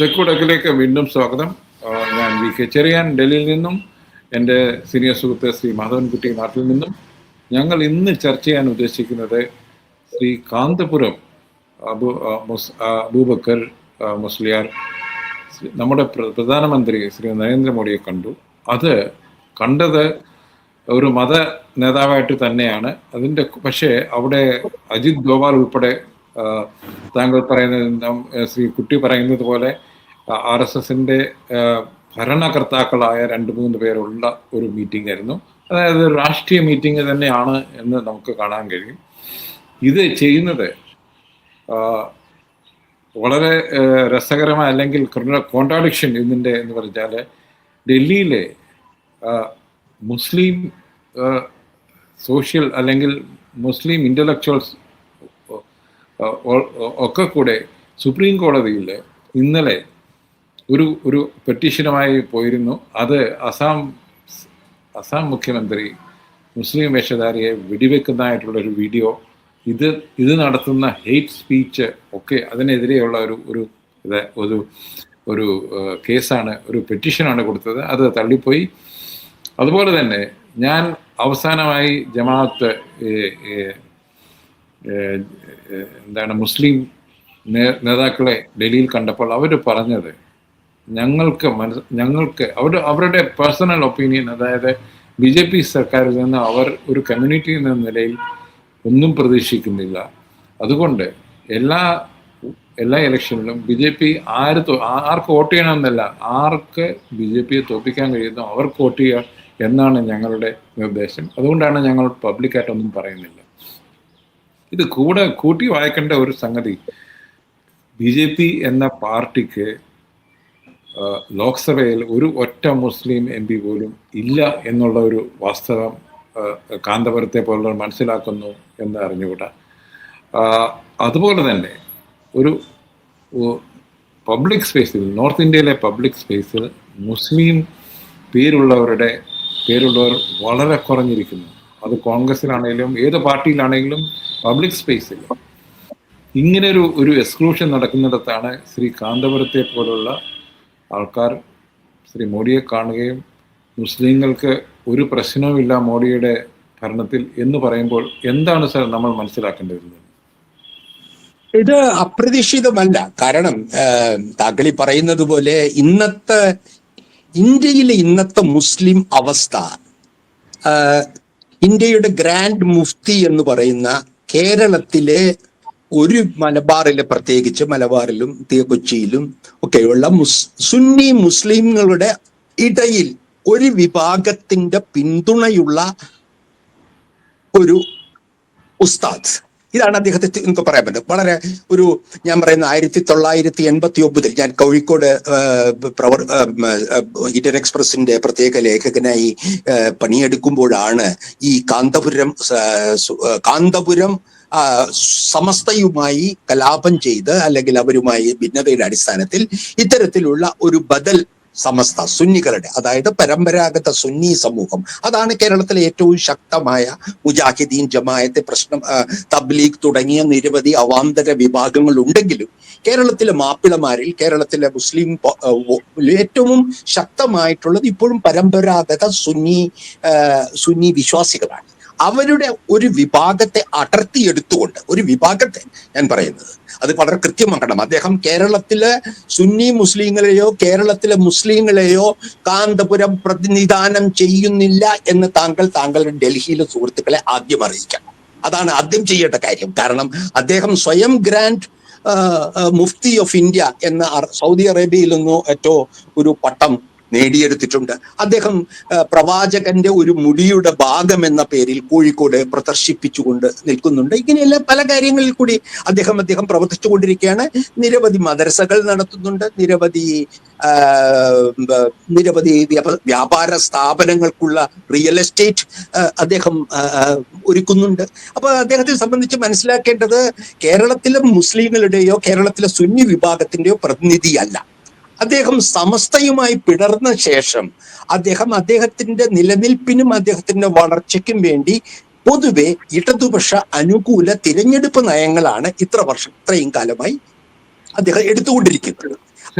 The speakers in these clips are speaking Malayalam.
തെക്കുടക്കിലേക്ക് വീണ്ടും സ്വാഗതം. ഞാൻ വി കെ ചെറിയാൻ ഡൽഹിയിൽ നിന്നും എന്റെ സീനിയർ സുഹൃത്ത് ശ്രീ മാധവൻകുട്ടി നാട്ടിൽ നിന്നും. ഞങ്ങൾ ഇന്ന് ചർച്ച ചെയ്യാൻ ഉദ്ദേശിക്കുന്നത് ശ്രീ കാന്തപുരം അബു അബൂബക്കർ മുസ്ലിയാർ നമ്മുടെ പ്ര- പ്രധാനമന്ത്രി ശ്രീ നരേന്ദ്രമോദിയെ കണ്ടു. അത് കണ്ടത് ഒരു മത നേതാവായിട്ട് തന്നെയാണ്. അതിന്റെ പക്ഷേ അവിടെ അജിത് ഗോപാൽ ഉൾപ്പെടെ താങ്കൾ പറയുന്നത് ശ്രീ കുട്ടി പറയുന്നത് പോലെ ആർ എസ് എസിന്റെ ഭരണകർത്താക്കളായ രണ്ട് മൂന്ന് പേരുള്ള ഒരു മീറ്റിംഗ് ആയിരുന്നു. അതായത് രാഷ്ട്രീയ മീറ്റിംഗ് തന്നെയാണ് എന്ന് നമുക്ക് കാണാൻ കഴിയും. ഇത് ചെയ്യുന്നത് വളരെ രസകരമായ അല്ലെങ്കിൽ കോൺട്രാഡിക്ഷൻ ഇതിന്റെ എന്ന് പറഞ്ഞാൽ ഡൽഹിയിലെ മുസ്ലിം സോഷ്യൽ അല്ലെങ്കിൽ മുസ്ലിം ഇന്റലക്ച്വൽസ് ഒക്കെ കൂടെ സുപ്രീം കോടതിയിൽ ഇന്നലെ ഒരു ഒരു പെറ്റീഷനുമായി പോയിരുന്നു. അത് അസാം അസാം മുഖ്യമന്ത്രി മുസ്ലിം വേഷധാരിയെ വെടിവെക്കുന്നതായിട്ടുള്ള ഒരു വീഡിയോ. ഇത് ഇത് നടത്തുന്ന ഹെയ്റ്റ് സ്പീച്ച് ഒക്കെ അതിനെതിരെയുള്ള ഒരു ഒരു ഒരു ഒരു കേസാണ് ഒരു പെറ്റീഷനാണ് കൊടുത്തത്. അത് തള്ളിപ്പോയി. അതുപോലെ തന്നെ ഞാൻ അവസാനമായി ജമാഅത്ത് എന്താണ് മുസ്ലിം നേതാക്കളെ ഡൽഹിയിൽ കണ്ടപ്പോൾ അവർ പറഞ്ഞത് ഞങ്ങൾക്ക് മനസ് ഞങ്ങൾക്ക് അവർ അവരുടെ പേഴ്സണൽ ഒപ്പീനിയൻ അതായത് ബി ജെ പി സർക്കാരിൽ നിന്ന് അവർ ഒരു കമ്മ്യൂണിറ്റി എന്ന നിലയിൽ ഒന്നും പ്രതീക്ഷിക്കുന്നില്ല. അതുകൊണ്ട് എല്ലാ എല്ലാ ഇലക്ഷനിലും ബി ജെ പി ആര് ആർക്ക് വോട്ട് ചെയ്യണമെന്നല്ല ആർക്ക് ബി ജെ പിയെ തോൽപ്പിക്കാൻ കഴിയുന്നു അവർക്ക് വോട്ട് ചെയ്യുക എന്നാണ് ഞങ്ങളുടെ നിർദ്ദേശം. അതുകൊണ്ടാണ് ഞങ്ങൾ പബ്ലിക്കായിട്ടൊന്നും പറയുന്നില്ല. ഇത് കൂടെ കൂട്ടി വായിക്കേണ്ട ഒരു സംഗതി. ബി ജെ പി എന്ന പാർട്ടിക്ക് ലോക്സഭയിൽ ഒരു ഒറ്റ മുസ്ലിം എം പി പോലും ഇല്ല എന്നുള്ള ഒരു വാസ്തവം കാന്തപുരത്തെ പോലുള്ളവർ മനസ്സിലാക്കുന്നു എന്ന് അറിഞ്ഞുകൂടാ. അതുപോലെ തന്നെ ഒരു പബ്ലിക് സ്പേസിൽ നോർത്ത് ഇന്ത്യയിലെ പബ്ലിക് സ്പേസിൽ മുസ്ലിം പേരുള്ളവരുടെ പേരുള്ളവർ വളരെ കുറഞ്ഞിരിക്കുന്നു. അത് കോൺഗ്രസിലാണെങ്കിലും ഏത് പാർട്ടിയിലാണെങ്കിലും പബ്ലിക് സ്പേസിൽ ഇങ്ങനെ ഒരു ഒരു എക്സ്ക്ലൂഷൻ നടക്കുന്നിടത്താണ് ശ്രീ കാന്തപുരത്തെ പോലുള്ള ആൾക്കാർ ശ്രീ മോഡിയെ കാണുകയും മുസ്ലിങ്ങൾക്ക് ഒരു പ്രശ്നവുമില്ല മോഡിയുടെ ഭരണത്തിൽ എന്ന് പറയുമ്പോൾ എന്താണ് സർ നമ്മൾ മനസ്സിലാക്കേണ്ടി വരുന്നത് ഇത് അപ്രതീക്ഷിതമല്ല. കാരണം താങ്കളി പറയുന്നത് പോലെ ഇന്നത്തെ ഇന്ത്യയിലെ ഇന്നത്തെ മുസ്ലിം അവസ്ഥ ഇന്ത്യയുടെ ഗ്രാൻഡ് മുഫ്തി എന്ന് പറയുന്ന കേരളത്തിലെ ഒരു മലബാറിലെ പ്രത്യേകിച്ച് മലബാറിലും കൊച്ചിയിലും ഒക്കെയുള്ള മുസ് സുന്നി മുസ്ലിങ്ങളുടെ ഇടയിൽ ഒരു വിഭാഗത്തിന്റെ പിന്തുണയുള്ള ഒരു ഉസ്താദ്. ഇതാണ് അദ്ദേഹത്തെ നമുക്ക് പറയാൻ പറ്റും വളരെ ഒരു ഞാൻ പറയുന്ന ആയിരത്തി തൊള്ളായിരത്തി എൺപത്തി ഒമ്പതിൽ ഞാൻ കോഴിക്കോട് പ്രവർ ഇന്ത്യൻ എക്സ്പ്രസിന്റെ പ്രത്യേക ലേഖകനായി പണിയെടുക്കുമ്പോഴാണ് ഈ കാന്തപുരം കാന്തപുരം സമസ്തയുമായി കലാപം ചെയ്ത് അല്ലെങ്കിൽ അവരുമായി ഭിന്നതയുടെ അടിസ്ഥാനത്തിൽ ഇത്തരത്തിലുള്ള ഒരു ബദൽ സമസ്ത സുന്നികളുടെ അതായത് പരമ്പരാഗത സുന്നി സമൂഹം. അതാണ് കേരളത്തിലെ ഏറ്റവും ശക്തമായ മുജാഹിദീൻ ജമായത്തെ പ്രശ്നം തബ്ലീഗ് തുടങ്ങിയ നിരവധി അവാന്തര വിഭാഗങ്ങൾ ഉണ്ടെങ്കിലും കേരളത്തിലെ മാപ്പിളമാരിൽ കേരളത്തിലെ മുസ്ലിം ഏറ്റവും ശക്തമായിട്ടുള്ളത് ഇപ്പോഴും പരമ്പരാഗത സുന്നി സുന്നി വിശ്വാസികളാണ്. അവരുടെ ഒരു വിഭാഗത്തെ അടർത്തിയെടുത്തുകൊണ്ട് ഒരു വിഭാഗത്തെ ഞാൻ പറയുന്നത് അത് വളരെ കൃത്യമാക്കണം. അദ്ദേഹം കേരളത്തിലെ സുന്നി മുസ്ലിങ്ങളെയോ കേരളത്തിലെ മുസ്ലിങ്ങളെയോ കാന്തപുരം പ്രതിനിധാനം ചെയ്യുന്നില്ല എന്ന് താങ്കൾ താങ്കളുടെ ഡൽഹിയിലെ സുഹൃത്തുക്കളെ ആദ്യം അറിയിക്കണം. അതാണ് ആദ്യം ചെയ്യേണ്ട കാര്യം. കാരണം അദ്ദേഹം സ്വയം ഗ്രാൻഡ് മുഫ്തി ഓഫ് ഇന്ത്യ എന്ന സൗദി അറേബ്യയിൽ നിന്നോ ഏറ്റവും ഒരു പട്ടം നേടിയെടുത്തിട്ടുണ്ട്. അദ്ദേഹം പ്രവാചകന്റെ ഒരു മുടിയുടെ ഭാഗം എന്ന പേരിൽ കോഴിക്കോട് പ്രദർശിപ്പിച്ചുകൊണ്ട് നിൽക്കുന്നുണ്ട്. ഇങ്ങനെയുള്ള പല കാര്യങ്ങളിൽ കൂടി അദ്ദേഹം അദ്ദേഹം പ്രവർത്തിച്ചു കൊണ്ടിരിക്കുകയാണ് നിരവധി മദരസകൾ നടത്തുന്നുണ്ട്. നിരവധി നിരവധി വ്യാപാര സ്ഥാപനങ്ങൾക്കുള്ള റിയൽ എസ്റ്റേറ്റ് അദ്ദേഹം ഒരുക്കുന്നുണ്ട്. അപ്പൊ അദ്ദേഹത്തെ സംബന്ധിച്ച് മനസ്സിലാക്കേണ്ടത് കേരളത്തിലെ മുസ്ലിങ്ങളുടെയോ കേരളത്തിലെ സുന്നി വിഭാഗത്തിന്റെയോ പ്രതിനിധിയല്ല. അദ്ദേഹം സമസ്തയുമായി പിടർന്ന ശേഷം അദ്ദേഹം അദ്ദേഹത്തിന്റെ നിലനിൽപ്പിനും അദ്ദേഹത്തിന്റെ വളർച്ചയ്ക്കും വേണ്ടി പൊതുവെ ഇടതുപക്ഷ അനുകൂല തിരഞ്ഞെടുപ്പ് നയങ്ങളാണ് ഇത്ര വർഷം ഇത്രയും കാലമായി അദ്ദേഹം എടുത്തുകൊണ്ടിരിക്കുന്നത്.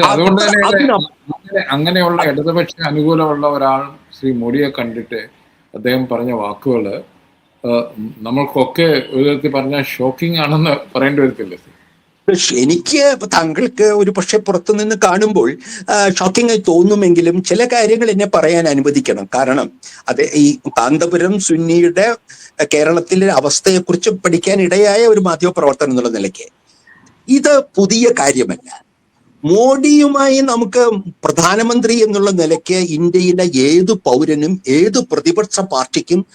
അതുകൊണ്ട് തന്നെ അങ്ങനെയുള്ള ഇടതുപക്ഷ അനുകൂലമുള്ള ഒരാൾ ശ്രീ മോഡിയെ കണ്ടിട്ട് അദ്ദേഹം പറഞ്ഞ വാക്കുകൾ നമ്മൾക്കൊക്കെ ഒരു വിധത്തിൽ പറഞ്ഞാൽ ഷോക്കിംഗ് ആണെന്ന് പറയേണ്ടി വരത്തില്ല എനിക്ക് താങ്കൾക്ക് ഒരു പക്ഷെ പുറത്തുനിന്ന് കാണുമ്പോൾ ഷോക്കിംഗ് ആയി തോന്നുമെങ്കിലും ചില കാര്യങ്ങൾ എന്നെ പറയാൻ അനുവദിക്കണം. കാരണം അത് ഈ കാന്തപുരം സുന്നിയുടെ കേരളത്തിലെ അവസ്ഥയെക്കുറിച്ച് പഠിക്കാൻ ഇടയായ ഒരു മാധ്യമപ്രവർത്തനം എന്നുള്ള നിലയ്ക്ക്. ഇത് പുതിയ കാര്യമല്ല. മോഡിയുമായി നമുക്ക് പ്രധാനമന്ത്രി എന്നുള്ള നിലയ്ക്ക് ഇന്ത്യയിലെ ഏത് പൗരനും ഏത് പ്രതിപക്ഷ പാർട്ടിക്കും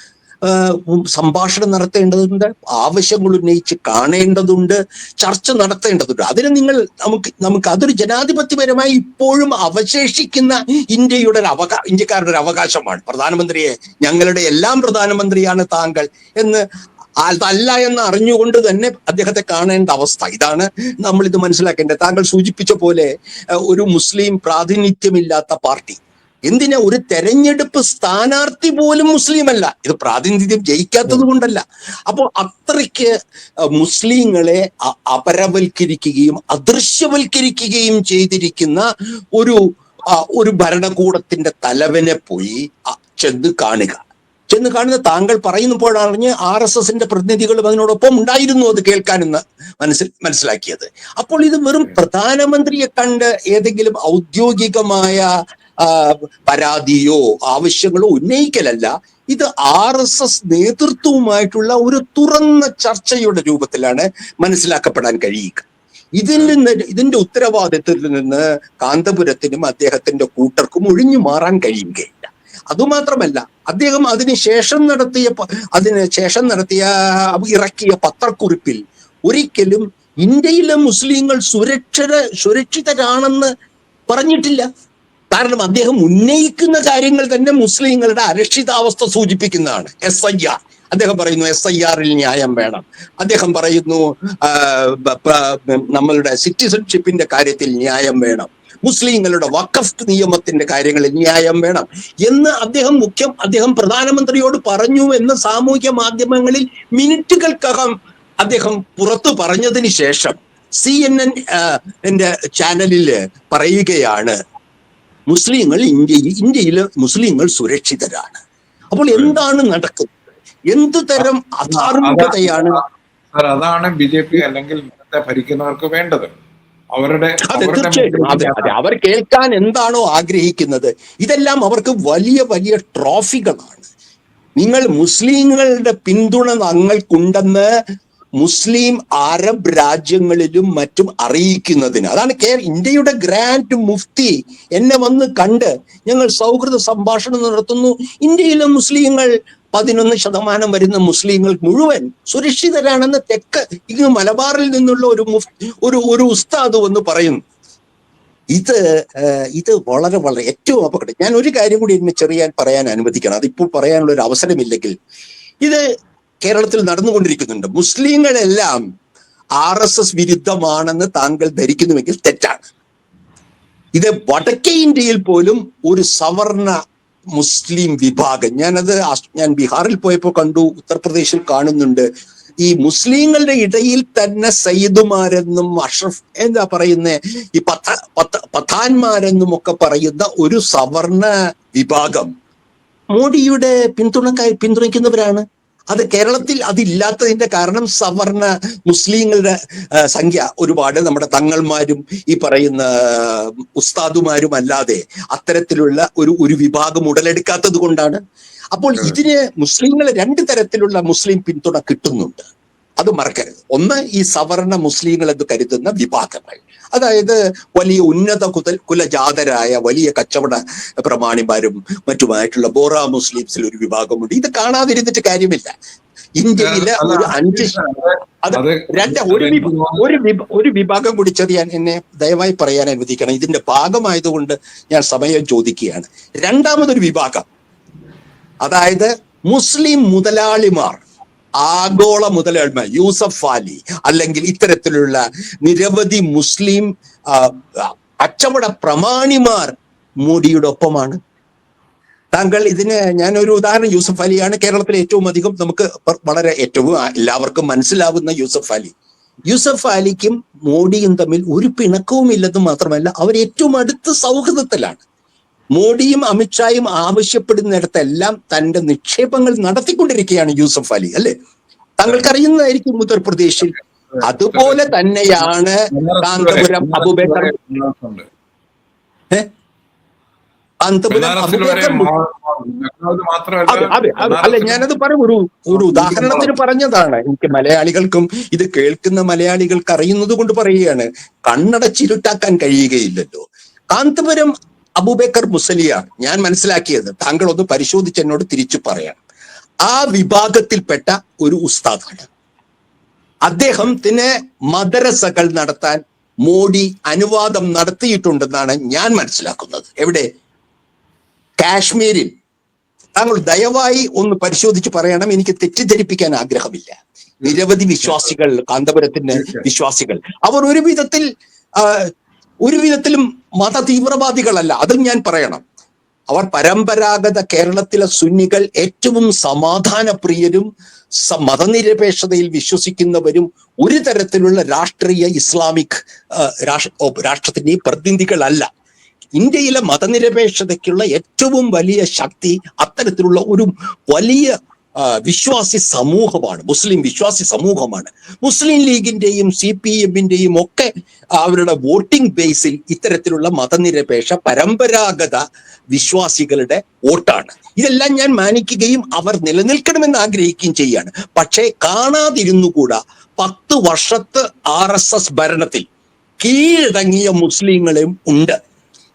സംഭാഷണം നടത്തേണ്ടതുണ്ട് ആവശ്യങ്ങൾ ഉന്നയിച്ച് കാണേണ്ടതുണ്ട് ചർച്ച നടത്തേണ്ടതുണ്ട്. അതിന് നിങ്ങൾ നമുക്ക് നമുക്ക് അതൊരു ജനാധിപത്യപരമായി ഇപ്പോഴും അവശേഷിക്കുന്ന ഇന്ത്യയുടെ ഒരു അവകാ ഇന്ത്യക്കാരുടെ ഒരു അവകാശമാണ്. പ്രധാനമന്ത്രിയെ ഞങ്ങളുടെ എല്ലാം പ്രധാനമന്ത്രിയാണ് താങ്കൾ എന്ന് അതല്ല എന്ന് അറിഞ്ഞുകൊണ്ട് തന്നെ അദ്ദേഹത്തെ കാണേണ്ട അവസ്ഥ. ഇതാണ് നമ്മൾ ഇത് മനസ്സിലാക്കേണ്ടത്. താങ്കൾ സൂചിപ്പിച്ച പോലെ ഒരു മുസ്ലിം പ്രാതിനിധ്യമില്ലാത്ത പാർട്ടി. എന്തിനാ ഒരു തെരഞ്ഞെടുപ്പ് സ്ഥാനാർത്ഥി പോലും മുസ്ലിം അല്ല ഇത് പ്രാതിനിധ്യം ജയിക്കാത്തത് കൊണ്ടല്ല. അപ്പോൾ അത്രയ്ക്ക് മുസ്ലിങ്ങളെ അപരവൽക്കരിക്കുകയും അദൃശ്യവൽക്കരിക്കുകയും ചെയ്തിരിക്കുന്ന ഒരു ഒരു ഭരണകൂടത്തിന്റെ തലവനെ പോയി ചെന്ന് കാണുക. ചെന്ന് കാണുന്ന താങ്കൾ പറയുന്നപ്പോഴറിഞ്ഞ് ആർ എസ് എസിന്റെ പ്രതിനിധികളും അതിനോടൊപ്പം ഉണ്ടായിരുന്നു അത് കേൾക്കാനെന്ന് മനസ്സിൽ മനസ്സിലാക്കിയത്. അപ്പോൾ ഇത് വെറും പ്രധാനമന്ത്രിയെ കണ്ട് ഏതെങ്കിലും ഔദ്യോഗികമായ പരാതിയോ ആവശ്യങ്ങളോ ഉന്നയിക്കലല്ല. ഇത് ആർ എസ് എസ് നേതൃത്വവുമായിട്ടുള്ള ഒരു തുറന്ന ചർച്ചയുടെ രൂപത്തിലാണ് മനസ്സിലാക്കപ്പെടാൻ കഴിയുക. ഇതിൽ നിന്ന് ഇതിന്റെ ഉത്തരവാദിത്വത്തിൽ നിന്ന് കാന്തപുരത്തിനും അദ്ദേഹത്തിന്റെ കൂട്ടർക്കും ഒഴിഞ്ഞു മാറാൻ കഴിയുകയില്ല. അതുമാത്രമല്ല അദ്ദേഹം അതിന് ശേഷം നടത്തിയ അതിന് ശേഷം നടത്തിയ ഇറക്കിയ പത്രക്കുറിപ്പിൽ ഒരിക്കലും ഇന്ത്യയിലെ മുസ്ലിങ്ങൾ സുരക്ഷിത സുരക്ഷിതരാണെന്ന് പറഞ്ഞിട്ടില്ല. കാരണം അദ്ദേഹം ഉന്നയിക്കുന്ന കാര്യങ്ങൾ തന്നെ മുസ്ലിങ്ങളുടെ അരക്ഷിതാവസ്ഥ സൂചിപ്പിക്കുന്നതാണ്. എസ് ഐ ആർ അദ്ദേഹം പറയുന്നു എസ് ഐ ആറിൽ ന്യായം വേണം. അദ്ദേഹം പറയുന്നു നമ്മളുടെ സിറ്റിസൺഷിപ്പിന്റെ കാര്യത്തിൽ ന്യായം വേണം. മുസ്ലിങ്ങളുടെ വഖഫ് നിയമത്തിന്റെ കാര്യങ്ങളിൽ ന്യായം വേണം എന്ന് അദ്ദേഹം മുഖ്യം അദ്ദേഹം പ്രധാനമന്ത്രിയോട് പറഞ്ഞു എന്ന് സാമൂഹ്യ മാധ്യമങ്ങളിൽ മിനിറ്റുകൾക്കകം അദ്ദേഹം പുറത്തു പറഞ്ഞതിന് ശേഷം സി എൻ എൻ എന്റെ ചാനലിൽ പറയുകയാണ്. മുസ്ലിങ്ങൾ ഇന്ത്യയിൽ ഇന്ത്യയിലെ മുസ്ലിങ്ങൾ സുരക്ഷിതരാണ്. അപ്പോൾ എന്താണ് നടക്കുന്നത്? എന്ത് തരം അധാർമികതയാണ് അതാണ് ബി ജെ പി അല്ലെങ്കിൽ ഭരിക്കുന്നവർക്ക് വേണ്ടത്. അവരുടെ തീർച്ചയായിട്ടും. അതെ അതെ. അവർ കേൾക്കാൻ എന്താണോ ആഗ്രഹിക്കുന്നത്. ഇതെല്ലാം അവർക്ക് വലിയ വലിയ ട്രോഫികളാണ്. നിങ്ങൾ മുസ്ലിങ്ങളുടെ പിന്തുണ ഞങ്ങൾക്കുണ്ടെന്ന് മുസ്ലിം അറബ് രാജ്യങ്ങളിലും മറ്റും അറിയിക്കുന്നതിന്. അതാണ് കേ ഇന്ത്യയുടെ ഗ്രാൻഡ് മുഫ്തി എന്നെ വന്ന് കണ്ട് ഞങ്ങൾ സൗഹൃദ സംഭാഷണം നടത്തുന്നു. ഇന്ത്യയിലെ മുസ്ലിങ്ങൾ പതിനൊന്ന് ശതമാനം വരുന്ന മുസ്ലിങ്ങൾ മുഴുവൻ സുരക്ഷിതരാണെന്ന് തെക്ക് ഇങ്ങ് മലബാറിൽ നിന്നുള്ള ഒരു ഒരു ഒരു ഉസ്താദ് വന്ന് പറയുന്നു. ഇത് ഇത് വളരെ വളരെ ഏറ്റവും അപകടം. ഞാൻ ഒരു കാര്യം കൂടി എന്നെ ചെറിയാൻ പറയാൻ അനുവദിക്കണം. അതിപ്പോൾ പറയാനുള്ള ഒരു അവസരമില്ലെങ്കിൽ. ഇത് കേരളത്തിൽ നടന്നുകൊണ്ടിരിക്കുന്നുണ്ട്. മുസ്ലിങ്ങളെല്ലാം ആർ എസ് എസ് വിരുദ്ധമാണെന്ന് താങ്കൾ ധരിക്കുന്നുവെങ്കിൽ തെറ്റാണ്. ഇത് വടക്കേ ഇന്ത്യയിൽ പോലും ഒരു സവർണ മുസ്ലിം വിഭാഗം. ഞാനത് ഞാൻ ബീഹാറിൽ പോയപ്പോൾ കണ്ടു ഉത്തർപ്രദേശിൽ കാണുന്നുണ്ട്. ഈ മുസ്ലിങ്ങളുടെ ഇടയിൽ തന്നെ സയ്യിദുമാരെന്നും അഷ്റഫ് എന്താ പറയുന്ന ഈ പത്ത പത്ത പത്താന്മാരെന്നും ഒക്കെ പറയുന്ന ഒരു സവർണ വിഭാഗം. മോഡിയുടെ പിന്തുണക്കായി പിന്തുണയ്ക്കുന്നവരാണ്. അത് കേരളത്തിൽ അതില്ലാത്തതിന്റെ കാരണം സവർണ മുസ്ലിങ്ങളുടെ സംഖ്യ ഒരുപാട്. നമ്മുടെ തങ്ങൾമാരും ഈ പറയുന്ന ഉസ്താദുമാരും അല്ലാതെ അത്തരത്തിലുള്ള ഒരു ഒരു വിഭാഗം ഉടലെടുക്കാത്തത് കൊണ്ടാണ്. അപ്പോൾ ഇതിന് മുസ്ലിങ്ങൾ രണ്ട് തരത്തിലുള്ള മുസ്ലിം പിന്തുണ കിട്ടുന്നുണ്ട്. അത് മറക്കരുത്. ഒന്ന് ഈ സവർണ മുസ്ലിങ്ങൾ എന്ന് കരുതുന്ന വിഭാഗങ്ങൾ. അതായത് വലിയ ഉന്നത കുതൽ കുലജാതരായ വലിയ കച്ചവട പ്രമാണിമാരും മറ്റുമായിട്ടുള്ള ബോറ മുസ്ലിംസിൽ ഒരു വിഭാഗമുണ്ട്. ഇത് കാണാതിരുന്നിട്ട് കാര്യമില്ല. ഇന്ത്യയിലെ ഒരു അഞ്ച് അത് രണ്ട് ഒരു ഒരു ഒരു വിഭാഗം കൂടി ചെറിയാൻ എന്നെ ദയവായി പറയാൻ അനുവദിക്കണം. ഇതിന്റെ ഭാഗമായതുകൊണ്ട് ഞാൻ സമയം ചോദിക്കുകയാണ്. രണ്ടാമതൊരു വിഭാഗം. അതായത് മുസ്ലിം മുതലാളിമാർ. ആഗോള മുതലാളിമാർ യൂസഫ് അലി അല്ലെങ്കിൽ ഇത്തരത്തിലുള്ള നിരവധി മുസ്ലിം അച്ചവട പ്രമാണിമാർ മോഡിയുടെ ഒപ്പമാണ്. താങ്കൾ ഇതിന് ഞാനൊരു ഉദാഹരണം യൂസഫ് അലിയാണ് കേരളത്തിലെ ഏറ്റവും അധികം നമുക്ക് വളരെ ഏറ്റവും എല്ലാവർക്കും മനസ്സിലാവുന്ന യൂസഫ് അലി യൂസഫ് അലിക്കും മോഡിയും തമ്മിൽ ഒരു പിണക്കവും ഇല്ലെന്ന് മാത്രമല്ല അവർ ഏറ്റവും അടുത്ത സൗഹൃദത്തിലാണ്. മോഡിയും അമിത്ഷായും ആവശ്യപ്പെടുന്നിടത്തെല്ലാം തന്റെ നിക്ഷേപങ്ങൾ നടത്തിക്കൊണ്ടിരിക്കുകയാണ് യൂസഫ് അലി അല്ലെ? താങ്കൾക്കറിയുന്നതായിരിക്കും ഉത്തർപ്രദേശിൽ. അതുപോലെ തന്നെയാണ് കാന്തപുരം അബുബേക്കർ അല്ല ഞാനത് പറയും ഒരു ഒരു ഉദാഹരണത്തിന് പറഞ്ഞതാണ്. എനിക്ക് മലയാളികൾക്കും ഇത് കേൾക്കുന്ന മലയാളികൾക്ക് അറിയുന്നത് കൊണ്ട് പറയുകയാണ്. കണ്ണടച്ചിരുട്ടാക്കാൻ കഴിയുകയില്ലല്ലോ. കാന്തപുരം അബൂബക്കർ മുസലിയാർ ഞാൻ മനസ്സിലാക്കിയത്. താങ്കൾ ഒന്ന് പരിശോധിച്ച് എന്നോട് തിരിച്ചു പറയാം. ആ വിഭാഗത്തിൽപ്പെട്ട ഒരു ഉസ്താദാണ്. അദ്ദേഹത്തിന് മദ്രസകൾ നടത്താൻ മോഡി അനുവാദം നടത്തിയിട്ടുണ്ടെന്നാണ് ഞാൻ മനസ്സിലാക്കുന്നത്. എവിടെ? കാശ്മീരിൽ. താങ്കൾ ദയവായി ഒന്ന് പരിശോധിച്ച് പറയണം. എനിക്ക് തെറ്റിദ്ധരിപ്പിക്കാൻ ആഗ്രഹമില്ല. നിരവധി വിശ്വാസികൾ കാന്തപുരത്തിന്റെ വിശ്വാസികൾ. അവർ ഒരു വിധത്തിൽ ഒരു വിധത്തിലും മത തീവ്രവാദികളല്ല അതും ഞാൻ പറയണം. അവർ പരമ്പരാഗത കേരളത്തിലെ സുന്നികൾ ഏറ്റവും സമാധാനപ്രിയരും മതനിരപേക്ഷതയിൽ വിശ്വസിക്കുന്നവരും ഒരു തരത്തിലുള്ള രാഷ്ട്രീയ ഇസ്ലാമിക് ആ, രാഷ്- ഓ, രാഷ്ട്രത്തിന്റെയും പ്രതിനിധികളല്ല. ഇന്ത്യയിലെ മതനിരപേക്ഷതയ്ക്കുള്ള ഏറ്റവും വലിയ ശക്തി അത്തരത്തിലുള്ള ഒരു വലിയ വിശ്വാസി സമൂഹമാണ്. മുസ്ലിം വിശ്വാസി സമൂഹമാണ്. മുസ്ലിം ലീഗിന്റെയും സി പി എമ്മിന്റെയും ഒക്കെ അവരുടെ വോട്ടിംഗ് ബേസിൽ ഇത്തരത്തിലുള്ള മതനിരപേക്ഷ പരമ്പരാഗത വിശ്വാസികളുടെ വോട്ടാണ്. ഇതെല്ലാം ഞാൻ മാനിക്കുകയും അവർ നിലനിൽക്കണമെന്ന് ആഗ്രഹിക്കുകയും ചെയ്യാണ്. പക്ഷേ കാണാതിരുന്നുകൂടാ പത്ത് വർഷത്തെ ആർ എസ് എസ് ഭരണത്തിൽ കീഴടങ്ങിയ മുസ്ലിങ്ങളും ഉണ്ട്.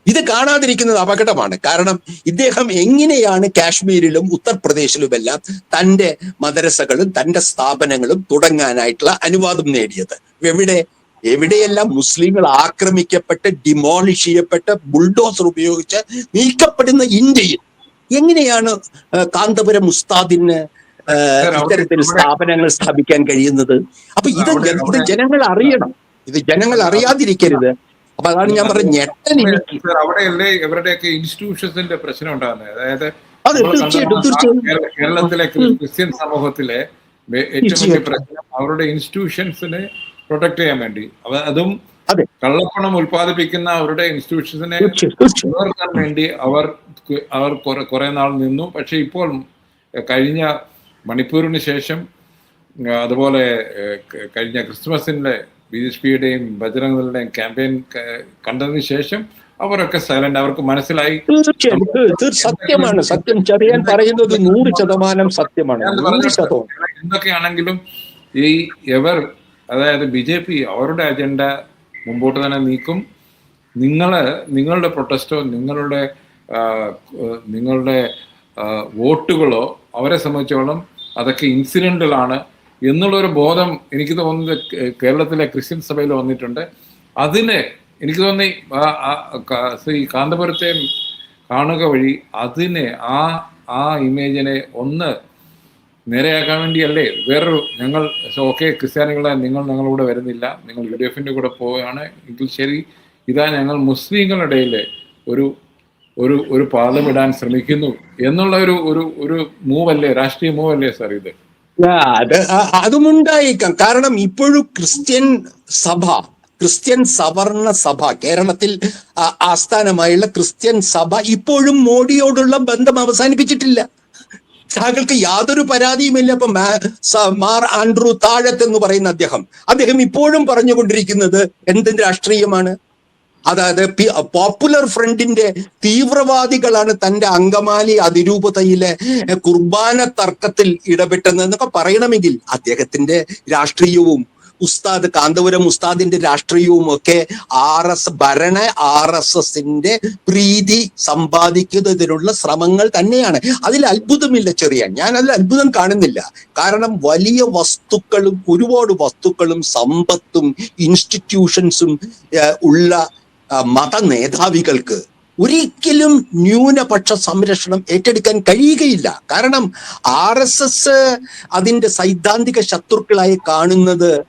ഇത് കാണാതിരിക്കുന്നത് അപകടമാണ്. കാരണം ഇദ്ദേഹം എങ്ങനെയാണ് കാശ്മീരിലും ഉത്തർപ്രദേശിലുമെല്ലാം തന്റെ മദ്രസകളും തന്റെ സ്ഥാപനങ്ങളും തുടങ്ങാനായിട്ടുള്ള അനുവാദം നേടിയത്. എവിടെ? എവിടെയെല്ലാം മുസ്ലിങ്ങൾ ആക്രമിക്കപ്പെട്ട് ഡിമോളിഷ് ചെയ്യപ്പെട്ട് ബുൾഡോസർ ഉപയോഗിച്ച് നീക്കപ്പെടുന്ന ഇന്ത്യയിൽ എങ്ങനെയാണ് കാന്തപുരം ഉസ്താദിന് ആ, ഇത്തരത്തിൽ സ്ഥാപനങ്ങൾ സ്ഥാപിക്കാൻ കഴിയുന്നത്? അപ്പൊ ഇത് ഇത് ജനങ്ങൾ അറിയണം. ഇത് ജനങ്ങൾ അറിയാതിരിക്കരുത്. അപ്പൊ അതാണ് ഞാൻ പറഞ്ഞ ഞെട്ടൻ എനിക്ക്. അവിടെയല്ലേ ഇവരുടെയൊക്കെ ഇൻസ്റ്റിറ്റ്യൂഷൻസിന്റെ പ്രശ്നം ഉണ്ടാകുന്നത്. അതായത് അതെ തീർച്ചയായിട്ടും തീർച്ചയായും. കേരളത്തിലെ ക്രിസ്ത്യൻ സമൂഹത്തിലെ ഏറ്റവും വലിയ പ്രശ്നം അവരുടെ ഇൻസ്റ്റിറ്റ്യൂഷൻസിനെ പ്രൊട്ടക്ട് ചെയ്യാൻ വേണ്ടി. അതും കള്ളപ്പണം ഉത്പാദിപ്പിക്കുന്ന അവരുടെ ഇൻസ്റ്റിറ്റ്യൂഷൻസിനെ നിലനിർത്താൻ വേണ്ടി അവർ അവർ കുറെ നാൾ നിന്നു. പക്ഷെ ഇപ്പോൾ കഴിഞ്ഞ മണിപ്പൂരിന് ശേഷം അതുപോലെ കഴിഞ്ഞ ക്രിസ്മസിന്റെ ബി എസ് പിയുടെയും ബജരംഗങ്ങളുടെയും ക്യാമ്പയിൻ കണ്ടതിന് ശേഷം അവരൊക്കെ സൈലന്റ് അവർക്ക് മനസ്സിലായി. തീർച്ചയായും. സത്യമാണ്. സത്യം ചെറിയാൻ പറയുന്നത് നൂറ് ശതമാനം സത്യമാണ്. എന്തൊക്കെയാണെങ്കിലും ഈ എവർ അതായത് ബി ജെ പി അവരുടെ അജണ്ട മുമ്പോട്ട് തന്നെ നീക്കും. നിങ്ങൾ നിങ്ങളുടെ പ്രൊട്ടസ്റ്റോ നിങ്ങളുടെ നിങ്ങളുടെ വോട്ടുകളോ അവരെ സംബന്ധിച്ചോളം അതൊക്കെ ഇൻസിഡന്റലാണ് എന്നുള്ളൊരു ബോധം എനിക്ക് തോന്നുന്നത് കേരളത്തിലെ ക്രിസ്ത്യൻ സഭയിൽ വന്നിട്ടുണ്ട്. അതിന് എനിക്ക് തോന്നി ശ്രീ കാന്തപുരത്തെ കാണുക വഴി അതിനെ ആ ആ ഇമേജിനെ ഒന്ന് നേരെയാക്കാൻ വേണ്ടിയല്ലേ വേറൊരു ഞങ്ങൾ ഓക്കെ ക്രിസ്ത്യാനികളെ നിങ്ങൾ ഞങ്ങളുടെ വരുന്നില്ല. നിങ്ങൾ യു ഡി എഫിന്റെ കൂടെ പോവുകയാണ് എങ്കിൽ ശരി. ഇതാ ഞങ്ങൾ മുസ്ലിങ്ങളുടെ ഒരു ഒരു ഒരു പാദമിടാൻ ശ്രമിക്കുന്നു എന്നുള്ള ഒരു ഒരു ഒരു മൂവല്ലേ രാഷ്ട്രീയ മൂവല്ലേ സാർ ഇത്? അത് അതുമുണ്ടായേക്കാം. കാരണം ഇപ്പോഴും ക്രിസ്ത്യൻ സഭ ക്രിസ്ത്യൻ സവർണ സഭ കേരളത്തിൽ ആസ്ഥാനമായുള്ള ക്രിസ്ത്യൻ സഭ ഇപ്പോഴും മോഡിയോടുള്ള ബന്ധം അവസാനിപ്പിച്ചിട്ടില്ല. താങ്കൾക്ക് യാതൊരു പരാതിയുമില്ല. അപ്പൊ മാർ ആൻഡ്രൂ താഴത്ത് എന്ന് പറയുന്ന അദ്ദേഹം. അദ്ദേഹം ഇപ്പോഴും പറഞ്ഞുകൊണ്ടിരിക്കുന്നത് എന്ത് രാഷ്ട്രീയമാണ്? അതായത് പോപ്പുലർ ഫ്രണ്ടിന്റെ തീവ്രവാദികളാണ് തന്റെ അങ്കമാലി അതിരൂപതയിലെ കുർബാന തർക്കത്തിൽ ഇടപെട്ടെന്നൊക്കെ പറയണമെങ്കിൽ അദ്ദേഹത്തിന്റെ രാഷ്ട്രീയവും ഉസ്താദ് കാന്തപുരം ഉസ്താദിന്റെ രാഷ്ട്രീയവും ഒക്കെ ആർ എസ് ഭരണ ആർ എസ് എസിന്റെ പ്രീതി സമ്പാദിക്കുന്നതിനുള്ള ശ്രമങ്ങൾ തന്നെയാണ്. അതിൽ അത്ഭുതമില്ല ചെറിയ ഞാൻ അതിൽ അത്ഭുതം കാണുന്നില്ല. കാരണം വലിയ വസ്തുക്കളും ഒരുപാട് വസ്തുക്കളും സമ്പത്തും ഇൻസ്റ്റിറ്റ്യൂഷൻസും ഉള്ള മത നേതാവികൾക്ക് ഒരിക്കലും ന്യൂനപക്ഷ സംരക്ഷണം ഏറ്റെടുക്കാൻ കഴിയുകയില്ല. കാരണം ആർ എസ് എസ് അതിന്റെ സൈദ്ധാന്തിക ശത്രുക്കളായി കാണുന്നത്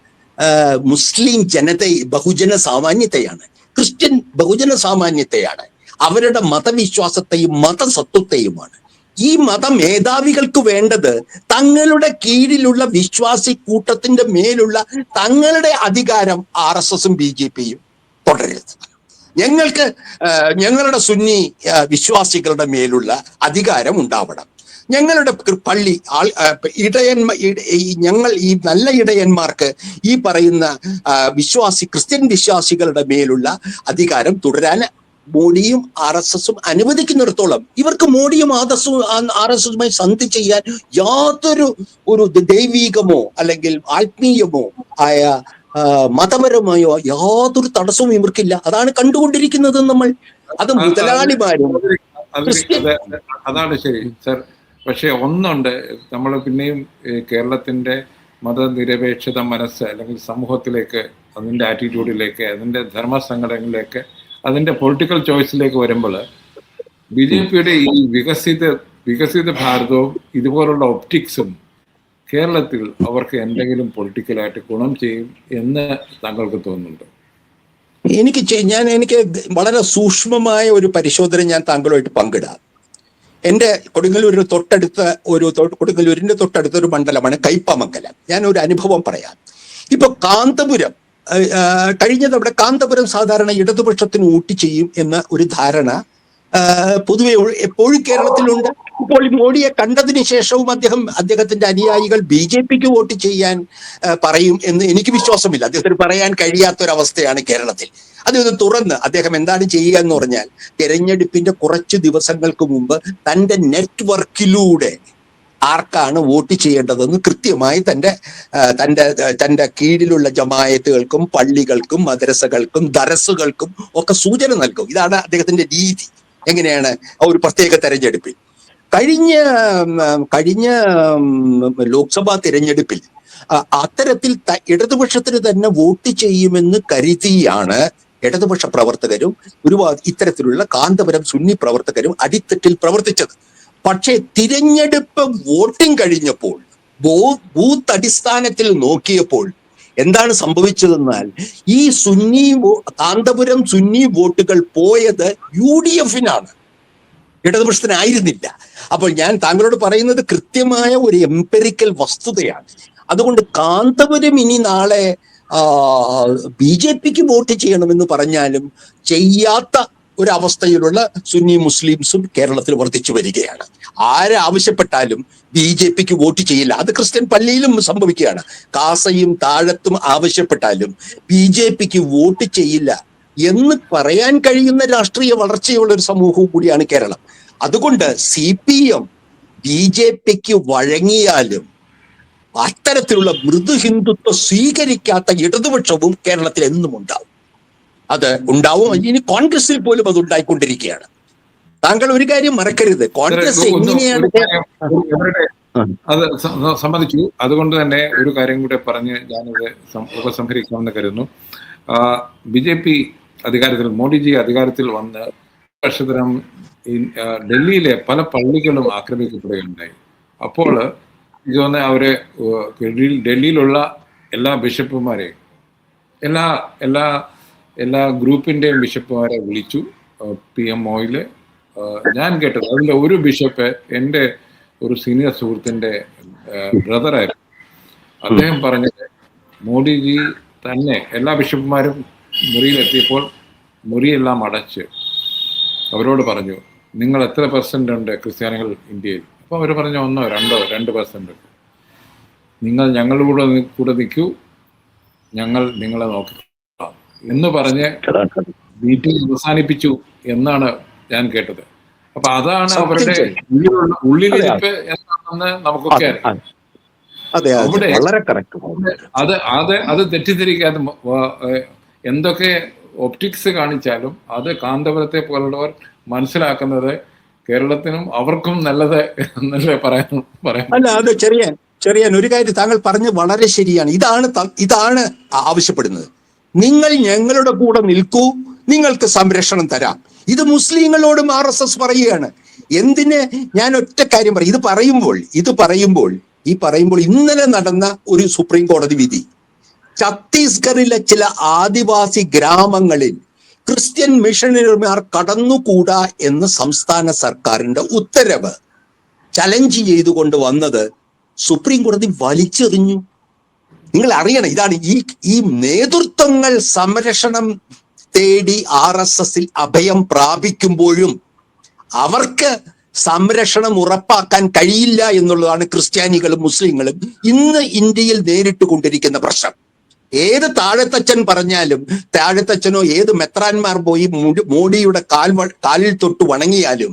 മുസ്ലിം ജനത ബഹുജന സാമാന്യത്തെയാണ്. ക്രിസ്ത്യൻ ബഹുജന സാമാന്യത്തെയാണ്. അവരുടെ മതവിശ്വാസത്തെയും മതസത്വത്തെയുമാണ്. ഈ മത മേധാവികൾക്ക് വേണ്ടത് തങ്ങളുടെ കീഴിലുള്ള വിശ്വാസി കൂട്ടത്തിന്റെ മേലുള്ള തങ്ങളുടെ അധികാരം ആർ എസ് എസും ബി ജെ പിയും തുടരരുത് ഞങ്ങൾക്ക് ഞങ്ങളുടെ സുന്നി വിശ്വാസികളുടെ മേലുള്ള അധികാരം ഉണ്ടാവണം. ഞങ്ങളുടെ പള്ളി ആൾ ഇടയന്മ ഞങ്ങൾ ഈ നല്ല ഇടയന്മാർക്ക് ഈ പറയുന്ന വിശ്വാസി ക്രിസ്ത്യൻ വിശ്വാസികളുടെ മേലുള്ള അധികാരം തുടരാൻ മോഡിയും ആർ എസ് എസും അനുവദിക്കുന്നിടത്തോളം ഇവർക്ക് മോഡിയും ആർ എസ് ആർ എസ് എസുമായി സന്ധി ചെയ്യാൻ യാതൊരു ഒരു ദൈവീകമോ അല്ലെങ്കിൽ ആത്മീയമോ ആയ മതപരമായോ യാതൊരു തടസ്സവും ഇവർക്കില്ല. അതാണ് കണ്ടുകൊണ്ടിരിക്കുന്നത് നമ്മൾ. അത് മുതലാളിമാരും. അത് അത് അതാണ് ശരി സർ. പക്ഷെ ഒന്നുണ്ട്. നമ്മൾ പിന്നെയും കേരളത്തിന്റെ മതനിരപേക്ഷത മനസ്സ് അല്ലെങ്കിൽ സമൂഹത്തിലേക്ക് അതിന്റെ ആറ്റിറ്റ്യൂഡിലേക്ക് അതിന്റെ ധർമ്മസംഘടനകളിലേക്ക് അതിന്റെ പൊളിറ്റിക്കൽ ചോയ്സിലേക്ക് വരുമ്പോൾ ബി ജെ പിയുടെ ഈ വികസിത വികസിത ഭാരതവും ഇതുപോലുള്ള ഒപ്റ്റിക്സും കേരളത്തിൽ അവർക്ക് എന്തെങ്കിലും പൊളിറ്റിക്കലായിട്ട് ഗുണം ചെയ്യും എന്ന് താങ്കൾക്ക് തോന്നുന്നുണ്ട്? എനിക്ക് ഞാൻ എനിക്ക് വളരെ സൂക്ഷ്മമായ ഒരു പരിശോധന ഞാൻ താങ്കളുമായിട്ട് പങ്കിടാം. എന്റെ കൊടുങ്ങല്ലൂരിന് തൊട്ടടുത്ത ഒരു കൊടുങ്ങല്ലൂരിന്റെ തൊട്ടടുത്ത ഒരു മണ്ഡലമാണ് കൈപ്പമംഗലം ഞാൻ ഒരു അനുഭവം പറയാം. ഇപ്പൊ കാന്തപുരം കഴിഞ്ഞത് തവണ കാന്തപുരം സാധാരണ ഇടതുപക്ഷത്തിന് ഊട്ടി ചെയ്യും എന്ന ഒരു ധാരണ പൊതുവെ എപ്പോഴും കേരളത്തിലുണ്ട്. ഇപ്പോൾ മോഡിയെ കണ്ടതിന് ശേഷവും അദ്ദേഹം അദ്ദേഹത്തിന്റെ അനുയായികൾ ബി ജെ പിക്ക് വോട്ട് ചെയ്യാൻ പറയും എന്ന് എനിക്ക് വിശ്വാസമില്ല. അദ്ദേഹത്തിന് പറയാൻ കഴിയാത്തൊരവസ്ഥയാണ് കേരളത്തിൽ. അതൊന്ന് തുറന്ന് അദ്ദേഹം എന്താണ് ചെയ്യുക എന്ന് പറഞ്ഞാൽ തെരഞ്ഞെടുപ്പിന്റെ കുറച്ച് ദിവസങ്ങൾക്ക് മുമ്പ് തന്റെ നെറ്റ്വർക്കിലൂടെ ആർക്കാണ് വോട്ട് ചെയ്യേണ്ടതെന്ന് കൃത്യമായി തന്റെ തന്റെ ആ, തന്റെ കീഴിലുള്ള ജമായത്തുകൾക്കും പള്ളികൾക്കും മദ്രസകൾക്കും ദരസുകൾക്കും ഒക്കെ സൂചന നൽകും. ഇതാണ് അദ്ദേഹത്തിന്റെ രീതി. എങ്ങനെയാണ് ഒരു പ്രത്യേക തെരഞ്ഞെടുപ്പിൽ? കഴിഞ്ഞ കഴിഞ്ഞ ലോക്സഭാ തിരഞ്ഞെടുപ്പിൽ അത്തരത്തിൽ ഇടതുപക്ഷത്തിന് തന്നെ വോട്ട് ചെയ്യുമെന്ന് കരുതിയാണ് ഇടതുപക്ഷ പ്രവർത്തകരും ഒരുപാട് ഇത്തരത്തിലുള്ള കാന്തപുരം സുന്നി പ്രവർത്തകരും അടിത്തട്ടിൽ പ്രവർത്തിച്ചത്. പക്ഷേ തിരഞ്ഞെടുപ്പ് വോട്ടിംഗ് കഴിഞ്ഞപ്പോൾ ബൂത്ത് അടിസ്ഥാനത്തിൽ നോക്കിയപ്പോൾ എന്താണ് സംഭവിച്ചതെന്നാൽ ഈ സുന്നി കാന്തപുരം സുന്നി വോട്ടുകൾ പോയത് യു ഡി എഫിനാണ്. ഇടതുപക്ഷത്തിനായിരുന്നില്ല. അപ്പോൾ ഞാൻ താങ്കളോട് പറയുന്നത് കൃത്യമായ ഒരു എംപെറിക്കൽ വസ്തുതയാണ്. അതുകൊണ്ട് കാന്തപുരം ഇനി നാളെ ബി ജെ പിക്ക് വോട്ട് ചെയ്യണമെന്ന് പറഞ്ഞാലും ചെയ്യാത്ത ഒരവസ്ഥയിലുള്ള സുന്നി മുസ്ലിംസും കേരളത്തിൽ വർദ്ധിച്ചു വരികയാണ്. ആരാവശ്യപ്പെട്ടാലും ബി ജെ പിക്ക് വോട്ട് ചെയ്യില്ല. അത് ക്രിസ്ത്യൻ പള്ളിയിലും സംഭവിക്കുകയാണ്. കാസയും താഴത്തും ആവശ്യപ്പെട്ടാലും ബി ജെ പിക്ക് വോട്ട് ചെയ്യില്ല എന്ന് പറയാൻ കഴിയുന്ന രാഷ്ട്രീയ വളർച്ചയുള്ള ഒരു സമൂഹവും കൂടിയാണ് കേരളം. അതുകൊണ്ട് C P M B J പിക്ക് വഴങ്ങിയാലും അത്തരത്തിലുള്ള മൃദു ഹിന്ദുത്വം സ്വീകരിക്കാത്ത ഇടതുപക്ഷവും കേരളത്തിൽ എന്നും ഉണ്ടാവും അത് ഉണ്ടാവും. ഇനി കോൺഗ്രസിൽ പോലും അത് ഉണ്ടായിക്കൊണ്ടിരിക്കുകയാണ്. താങ്കൾ ഒരു കാര്യം മറക്കരുത്. കോൺഗ്രസ് എങ്ങനെയാണ് അത് സമ്മതിച്ചു. അതുകൊണ്ട് തന്നെ ഒരു കാര്യം കൂടെ പറഞ്ഞ് ഞാനിത് ഉപസംഹരിക്കാമെന്ന് കരുതുന്നു. ബി ജെ പി അധികാരത്തിൽ മോഡിജി അധികാരത്തിൽ വന്ന് വർഷത്തിനും ഡൽഹിയിലെ പല പള്ളികളും ആക്രമിക്കപ്പെടുകയുണ്ടായി. അപ്പോൾ എനിക്ക് തോന്നുന്നത് അവർ ഡൽഹിയിലുള്ള എല്ലാ ബിഷപ്പുമാരെയും എല്ലാ എല്ലാ എല്ലാ ഗ്രൂപ്പിന്റെയും ബിഷപ്പുമാരെ വിളിച്ചു. പി എം ഒയിൽ ഞാൻ കേട്ടത് അതിന്റെ ഒരു ബിഷപ്പ് എന്റെ ഒരു സീനിയർ സുഹൃത്തിന്റെ ബ്രദറായിരുന്നു. അദ്ദേഹം പറഞ്ഞത് മോഡിജി തന്നെ എല്ലാ ബിഷപ്പുമാരും മുറിയിലെത്തിയപ്പോൾ മുറിയെല്ലാം അടച്ച്. അവരോട് പറഞ്ഞു നിങ്ങൾ എത്ര പെർസെന്റ് ഉണ്ട് ക്രിസ്ത്യാനികൾ ഇന്ത്യയിൽ? അപ്പോൾ അവർ പറഞ്ഞു ഒന്നോ രണ്ടോ രണ്ട് പെർസെന്റ് നിങ്ങൾ ഞങ്ങളുടെ കൂടെ കൂടെ നിൽക്കൂ. ഞങ്ങൾ നിങ്ങളെ നോക്കിക്കൊള്ളാം എന്ന് പറഞ്ഞ് മീറ്റിംഗ് അവസാനിപ്പിച്ചു എന്നാണ് ഞാൻ കേട്ടത്. അപ്പൊ അതാണ് അവരുടെ ഉള്ളിലുള്ള ഉള്ളിലിരിപ്പ് എന്താണെന്ന് നമുക്കൊക്കെ അറിയാം. അതെ അതെ. അവിടെ- അത് അത് അത് തെറ്റിദ്ധരിക്കാതെ എന്തൊക്കെ ഒപ്റ്റിക്സ് കാണിച്ചാലും അത് കാന്തപുരത്തെ പോലുള്ളവർ മനസ്സിലാക്കുന്നത് കേരളത്തിനും അവർക്കും നല്ലത് എന്നല്ലേ പറയാൻ പറയാം അല്ല അത് ചെറിയ ചെറിയാൻ ഒരു കാര്യം താങ്കൾ പറഞ്ഞത് വളരെ ശരിയാണ്. ഇതാണ് ഇതാണ് ആവശ്യപ്പെടുന്നത്. നിങ്ങൾ ഞങ്ങളുടെ കൂടെ നിൽക്കൂ നിങ്ങൾക്ക് സംരക്ഷണം തരാം. ഇത് മുസ്ലിങ്ങളോടും ആർ എസ് എസ് പറയുകയാണ്. എന്തിന് ഞാൻ ഒറ്റ കാര്യം പറയും ഇത് പറയുമ്പോൾ ഇത് പറയുമ്പോൾ ഈ പറയുമ്പോൾ ഇന്നലെ നടന്ന ഒരു സുപ്രീം കോടതി വിധി. ഛത്തീസ്ഗറിലെ ചില ആദിവാസി ഗ്രാമങ്ങളിൽ ക്രിസ്ത്യൻ മിഷണറിമാർ കടന്നുകൂടാ എന്ന് സംസ്ഥാന സർക്കാരിന്റെ ഉത്തരവ്. ചലഞ്ച് ചെയ്തുകൊണ്ട് വന്നത് സുപ്രീം കോടതി വലിച്ചെറിഞ്ഞു. നിങ്ങൾ അറിയണം ഇതാണ് ഈ ഈ നേതൃത്വങ്ങൾ സംരക്ഷണം തേടി ആർ എസ് എസിൽ അഭയം പ്രാപിക്കുമ്പോഴും അവർക്ക് സംരക്ഷണം ഉറപ്പാക്കാൻ കഴിയില്ല എന്നുള്ളതാണ് ക്രിസ്ത്യാനികളും മുസ്ലിങ്ങളും ഇന്ന് ഇന്ത്യയിൽ നേരിട്ട് കൊണ്ടിരിക്കുന്ന പ്രശ്നം. ഏത് താഴത്തച്ഛൻ പറഞ്ഞാലും താഴത്തച്ഛനോ ഏത് മെത്രാന്മാർ പോയി മോഡിയുടെ കാൽ കാലിൽ തൊട്ട് വണങ്ങിയാലും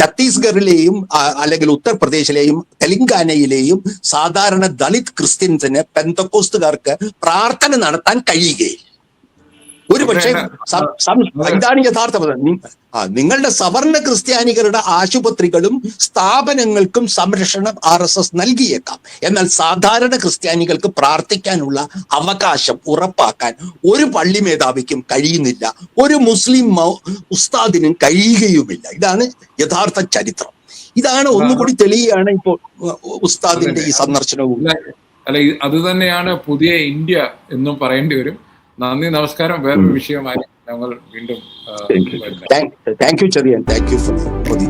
ഛത്തീസ്ഗഡിലെയും അല്ലെങ്കിൽ ഉത്തർപ്രദേശിലെയും തെലങ്കാനയിലെയും സാധാരണ ദളിത് ക്രിസ്ത്യൻസിന് പെന്തക്കോസ്തുകാർക്ക് പ്രാർത്ഥന നടത്താൻ കഴിയുകയില്ല. ഒരു പക്ഷേ എന്താണ് യഥാർത്ഥം ഇതാണ് ആ, നിങ്ങളുടെ സവർണ ക്രിസ്ത്യാനികളുടെ ആശുപത്രികളും സ്ഥാപനങ്ങൾക്കും സംരക്ഷണം ആർ എസ് എസ് നൽകിയേക്കാം. എന്നാൽ സാധാരണ ക്രിസ്ത്യാനികൾക്ക് പ്രാർത്ഥിക്കാനുള്ള അവകാശം ഉറപ്പാക്കാൻ ഒരു പള്ളി മേധാവിക്കും കഴിയുന്നില്ല. ഒരു മുസ്ലിം ഉസ്താദിനും കഴിയുകയുമില്ല. ഇതാണ് യഥാർത്ഥ ചരിത്രം. ഇതാണ് ഒന്നുകൂടി തെളിയുകയാണ് ഇപ്പോൾ ഉസ്താദിന്റെ ഈ സന്ദർശനവും. അല്ല അത് തന്നെയാണ് പുതിയ ഇന്ത്യ എന്നും പറയേണ്ടി വരും. നന്ദി നമസ്കാരം. വേറൊരു വിഷയമായി ഞങ്ങൾ വീണ്ടും. Thank you Cherian. Thank you for the